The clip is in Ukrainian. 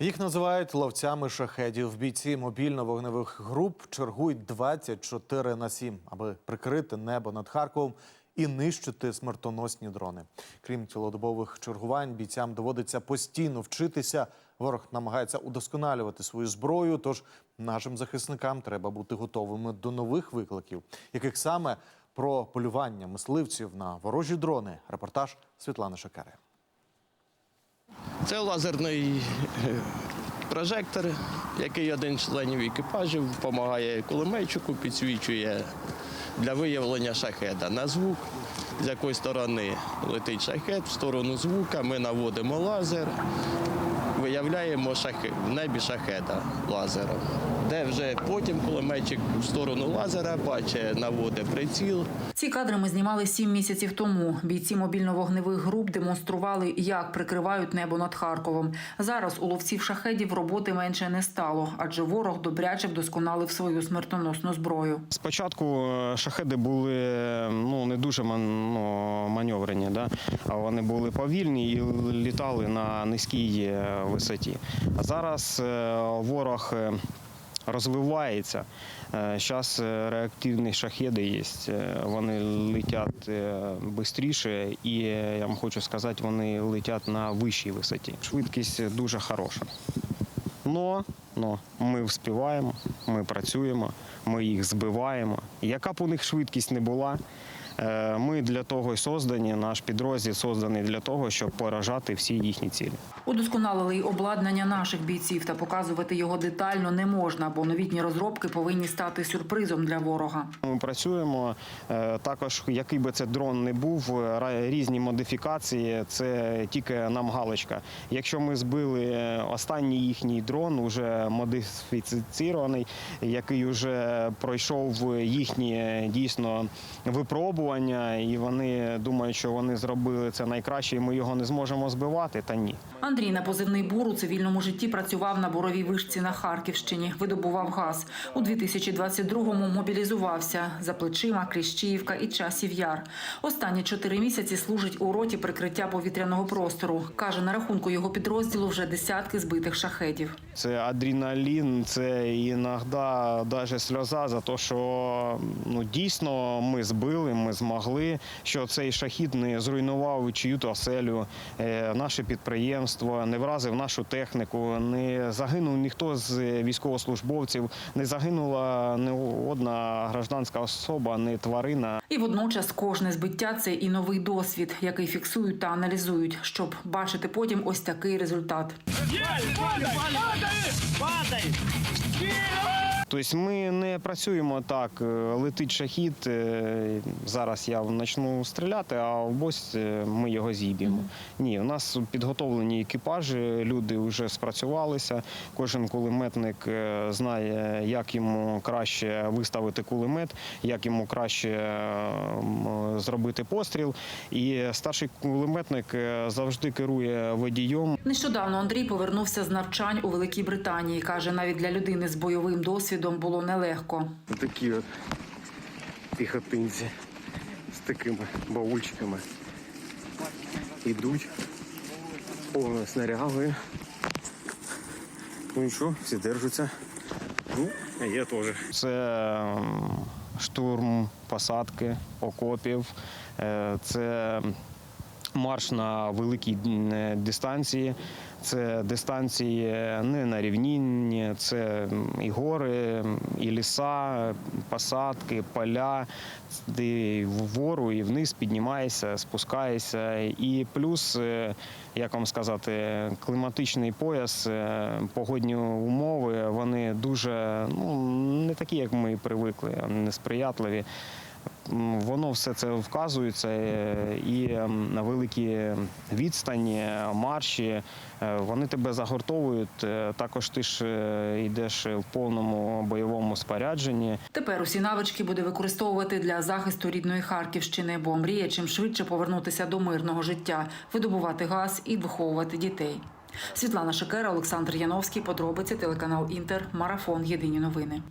Їх називають ловцями шахедів. Бійці мобільно-вогневих груп чергують 24 на 7, аби прикрити небо над Харковом і нищити смертоносні дрони. Крім цілодобових чергувань, бійцям доводиться постійно вчитися. Ворог намагається удосконалювати свою зброю. Тож нашим захисникам треба бути готовими до нових викликів, яких саме про полювання мисливців на ворожі дрони. Репортаж Світлани Шакари. Це лазерний е, прожектор, який один з членів екіпажу допомагає кулеметчику, підсвічує для виявлення шахеда на звук, з якої сторони летить шахет, в сторону звука ми наводимо лазер, виявляємо шахет, в небі шахеда лазером. Де вже потім кулеметчик в сторону лазера бачить, наводить приціл, Ці кадри ми знімали сім місяців тому. Бійці мобільно-вогневих груп демонстрували, як прикривають небо над Харковом. Зараз у ловців шахедів роботи менше не стало, адже ворог добряче вдосконалив свою смертоносну зброю. Спочатку е, шахеди були ну, не дуже ман- ну, маневрені, да? а вони були повільні і літали на низькій е, висоті. Зараз е, ворог е, розвивається. Зараз реактивні шахеди є, е, вони летять швидше, і е, я вам хочу сказати, вони летять на вищій висоті. Швидкість дуже хороша. Но, но ми вспіваємо, ми працюємо, ми їх збиваємо. Яка б у них швидкість не була, е, ми для того й создані, наш підрозділ созданий для того, щоб поражати всі їхні цілі. Удосконалили й обладнання наших бійців та показувати його детально не можна, бо новітні розробки повинні стати сюрпризом для ворога. Ми працюємо е, також, який би це дрон не був, різні модифікації. Це тільки нам галочка. Якщо ми збили е, останній їхній дрон, уже модифіцірований, який вже пройшов їхні дійсно випробування, і вони думають, що вони зробили це найкраще, і ми його не зможемо збивати. Та ні. Андрій на позивний бур у цивільному житті працював на буровій вишці на Харківщині, видобував газ. У 2022-му мобілізувався за плечима Кліщіївка і Часів Яр. Останні чотири місяці служить у роті прикриття повітряного простору. Каже, на рахунку його підрозділу вже десятки збитих шахедів. Це адреналін, це іноді навіть сльоза за те, що ну дійсно ми збили, ми змогли, що цей шахід не зруйнував чию-то оселю, е, наше підприємство, не вразив нашу техніку, не загинув ніхто з військовослужбовців, не загинула не одна гражданська особа, не тварина. І водночас кожне збиття це і новий досвід, який фіксують та аналізують, щоб бачити потім ось такий результат. Тобто ми не працюємо так, е, летить шахід, е, зараз я почну стріляти, а ось е, ми його зіб'ємо. Ні, у нас підготовлені екіпажі, люди вже спрацювалися. Кожен кулеметник знає, як йому краще виставити кулемет, як йому краще зробити постріл. І старший кулеметник завжди керує водієм. Нещодавно Андрій повернувся з навчань у Великій Британії. каже, навіть для людини з бойовим досвідом було нелегко. Такі от піхотинці з такими баульчиками йдуть повно снаряги. Ну і що, всі держаться. Ну, а я теж. Це штурм посадки окопів, е, це марш на великій е, дистанції. Це дистанції не на рівнінні, це і гори, і ліса, посадки, поля, де вгору і вниз піднімаєшся, спускаєшся. І плюс, е, як вам сказати, кліматичний пояс, е, погодні умови, вони дуже ну, не такі, як ми привикли, несприятливі. Воно все це вказується е, і на великі відстані, марші, е, вони тебе загортовують. Е, Також ти ж е, йдеш в повному бойовому спорядженні. Тепер усі навички буде використовувати для захисту рідної Харківщини, бо мріє чим швидше повернутися до мирного життя, видобувати газ і виховувати дітей. Світлана Шекера, Олександр Яновський. Подробиці телеканал Інтер. Марафон. Єдині новини.